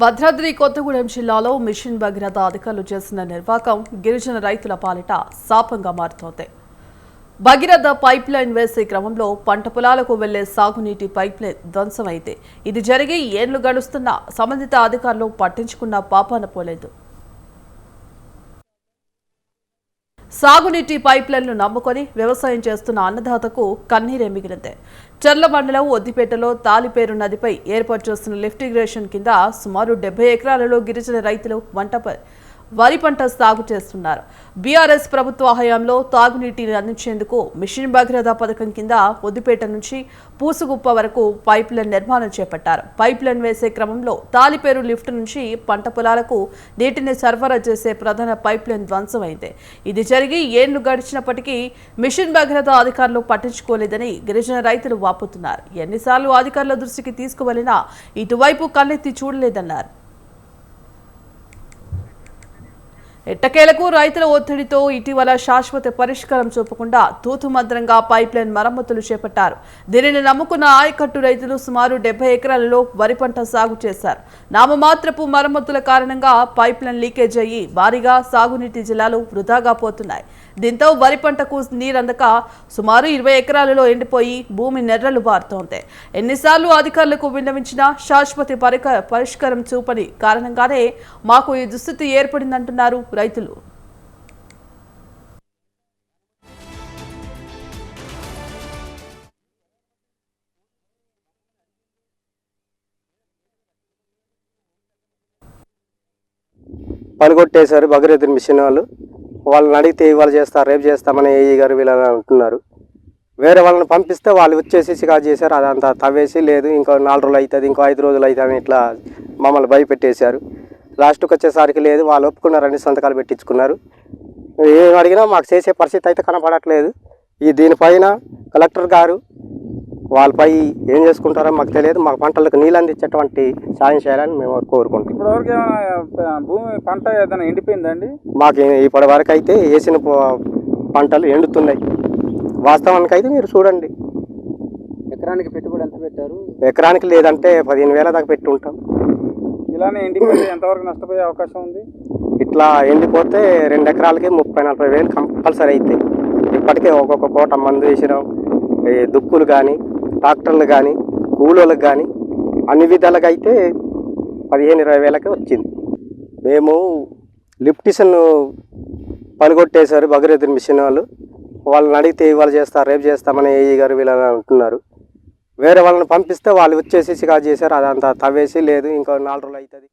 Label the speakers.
Speaker 1: భద్రాద్రి కొత్తగూడెం జిల్లాలో మిషన్ భగీరథ అధికారులు చేసిన నిర్వాకం గిరిజన రైతుల పాలిట శాపంగా మారుతోంది. భగీరథ పైప్ లైన్ వేసే క్రమంలో పంట పొలాలకు వెళ్ళే సాగునీటి పైప్ లైన్ ధ్వంసమైతే ఇది జరిగి ఏళ్ళు గడుస్తున్నా సంబంధిత అధికారులు పట్టించుకున్న పాపాన పోలేదు. సాగునీటి పైప్ లైన్లు నమ్ముకొని వ్యవసాయం చేస్తున్న అన్నదాతకు కన్నీరే మిగిలింది. చర్ల మండలం ఒద్దిపేటలో తాలిపేరు నదిపై ఏర్పాటు చేస్తున్న లిఫ్ట్ కింద సుమారు డెబ్బై ఎకరాలలో గిరిజన రైతులు వంటపై వరి పంట సాగు చేస్తున్నారు. బీఆర్ఎస్ ప్రభుత్వ హయాంలో తాగునీటిని అందించేందుకు మిషన్ భగీరథ పథకం కింద పొద్దుపేట నుంచి పూసుగుప్ప వరకు పైప్ లైన్ నిర్మాణం చేపట్టారు. పైప్ లైన్ వేసే క్రమంలో తాలిపేరు లిఫ్ట్ నుంచి పంట పొలాలకు నీటిని సరఫరా చేసే ప్రధాన పైప్ లైన్ ధ్వంసమైంది. ఇది జరిగి ఏళ్ళు గడిచినప్పటికీ మిషన్ భగీరథ అధికారులు పట్టించుకోలేదని గిరిజన రైతులు వాపోతున్నారు. ఎన్నిసార్లు అధికారుల దృష్టికి తీసుకువెళ్ళినా ఇటువైపు కన్నెత్తి చూడలేదన్నారు. ఎట్టకేలకు రైతుల ఒత్తిడితో ఇటీవల శాశ్వత పరిష్కారం చూపకుండా తూతుమంత్రంగా పైప్లైన్ మరమ్మతులు చేపట్టారు. దీనిని నమ్ముకున్న ఆయకట్టు రైతులు సుమారు డెబ్బై ఎకరాలలో వరి పంట సాగు చేశారు. నామమాత్రపు మరమ్మతుల కారణంగా పైప్ లైన్ లీకేజ్ అయ్యి భారీగా సాగునీటి జిల్లాలు వృధాగా పోతున్నాయి. దీంతో వరి పంటకు నీరందక సుమారు ఇరవై ఎకరాలలో ఎండిపోయి భూమి నెర్రలు బారుతోంది ఎన్నిసార్లు అధికారులకు విన్నవించినా శాశ్వత పరిక పరిష్కారం చూపని కారణంగానే మాకు ఈ దుస్థితి ఏర్పడిందంటున్నారు రైతులు.
Speaker 2: పనికొట్టేశారు భగీరథుని మిషన్ వాళ్ళు. వాళ్ళని అడిగితే ఇవాళ చేస్తారు రేపు చేస్తామని ఏఈ గారు వీళ్ళని అంటున్నారు. వేరే వాళ్ళని పంపిస్తే వాళ్ళు వచ్చేసి షికారు చేశారు అదంతా తవ్వేసి లేదు ఇంకో నాలుగు రోజులు అవుతుంది ఇంకో ఐదు రోజులు అవుతుంది అని ఇట్లా మమ్మల్ని భయపెట్టేశారు. లాస్ట్కి వచ్చేసరికి లేదు వాళ్ళు ఒప్పుకున్నారని సంతకాలు పెట్టించుకున్నారు. ఏం అడిగినా మాకు చేసే పరిస్థితి అయితే కనపడట్లేదు ఈ దీనిపైన కలెక్టర్ గారు వాళ్ళపై ఏం చేసుకుంటారో మాకు తెలియదు. మాకు పంటలకు నీళ్ళు అందించేటువంటి సాయం చేయాలని మేము కోరుకుంటున్నాం.
Speaker 3: ఇప్పటివరకు భూమి పంట ఏదైనా ఎండిపోయిందండి
Speaker 2: మాకు ఇప్పటి వరకు అయితే వేసిన పంటలు ఎండుతున్నాయి. వాస్తవానికి అయితే మీరు చూడండి.
Speaker 3: ఎకరానికి పెట్టుబడి ఎంత పెట్టారు?
Speaker 2: ఎకరానికి లేదంటే పదిహేను వేల దాకా పెట్టి ఉంటాం.
Speaker 3: ఇలానే ఎండిపోతే ఎంతవరకు నష్టపోయే అవకాశం ఉంది?
Speaker 2: ఇట్లా ఎండిపోతే రెండు ఎకరాలకి ముప్పై నలభై వేలు కంపల్సరీ అవుతాయి ఇప్పటికే ఒక్కొక్క కోట మందు వేసినాం. ఈ దుక్కులు కానీ ట్రాక్టర్లు కానీ కూలోళ్ళకి కానీ అన్ని విధాలుగా అయితే పదిహేను ఇరవై వేలకే వచ్చింది. మేము లిప్టిషన్ పనికొట్టేశారు భగీరథ మిషన్ వాళ్ళు. వాళ్ళని అడిగితే ఇవాళ చేస్తారు రేపు చేస్తామని ఏఈ గారు వీళ్ళని అంటున్నారు. వేరే వాళ్ళని పంపిస్తే వాళ్ళు వచ్చేసి షికారు చేశారు అదంతా తవ్వేసి లేదు ఇంకో నాలుగు రోజులు అవుతుంది.